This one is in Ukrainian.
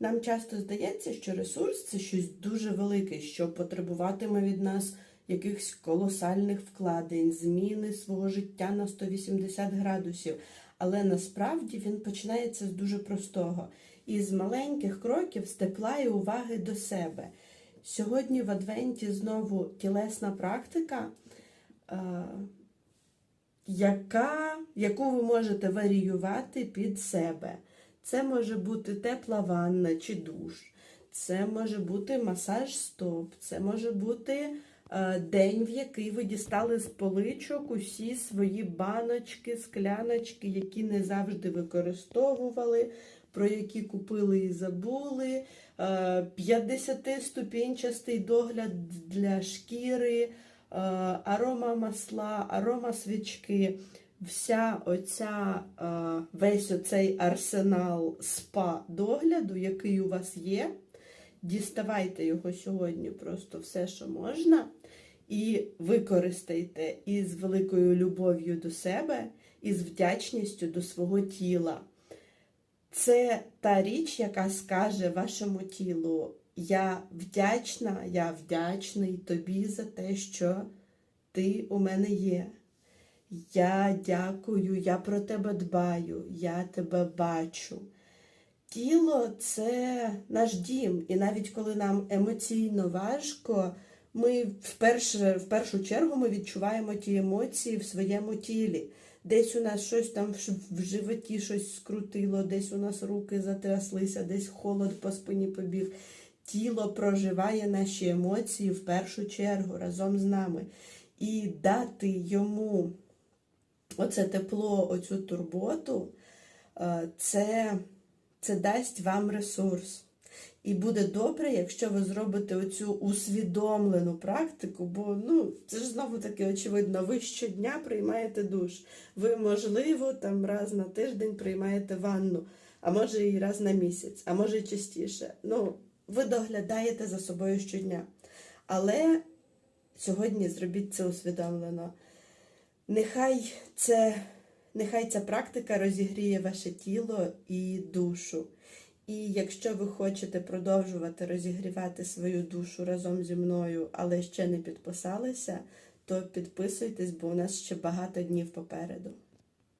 Нам часто здається, що ресурс це щось дуже велике, що потребуватиме від нас якихось колосальних вкладень, зміни свого життя на 180 градусів. Але насправді він починається з дуже простого. Із маленьких кроків з тепла і уваги до себе. Сьогодні в Адвенті знову тілесна практика, яка, яку ви можете варіювати під себе. Це може бути тепла ванна чи душ, це може бути масаж стоп, це може бути е, день, в який ви дістали з поличок усі свої баночки, скляночки, які не завжди використовували, про які купили і забули. 50-ступінчастий догляд для шкіри, е, арома масла, арома свічки. Вся оця, е, весь оцей арсенал спа догляду, який у вас є, діставайте його сьогодні просто все, що можна, і використайте із великою любов'ю до себе, і з вдячністю до свого тіла. Це та річ, яка скаже вашому тілу: Я вдячна, я вдячний тобі за те, що ти у мене є. Я дякую, я про тебе дбаю, я тебе бачу. Тіло це наш дім, і навіть коли нам емоційно важко, ми вперше, в першу чергу ми відчуваємо ті емоції в своєму тілі. Десь у нас щось там в животі щось скрутило, десь у нас руки затряслися, десь холод по спині побіг. Тіло проживає наші емоції в першу чергу разом з нами. І дати йому оце тепло, оцю турботу, е, це, це дасть вам ресурс. І буде добре, якщо ви зробите оцю усвідомлену практику, бо ну, це ж знову таки очевидно, ви щодня приймаєте душ. Ви, можливо, там раз на тиждень приймаєте ванну, а може і раз на місяць, а може і частіше. Ну, ви доглядаєте за собою щодня. Але сьогодні зробіть це усвідомлено. Нехай це, нехай ця практика розігріє ваше тіло і душу. І якщо ви хочете продовжувати розігрівати свою душу разом зі мною, але ще не підписалися, то підписуйтесь, бо у нас ще багато днів попереду.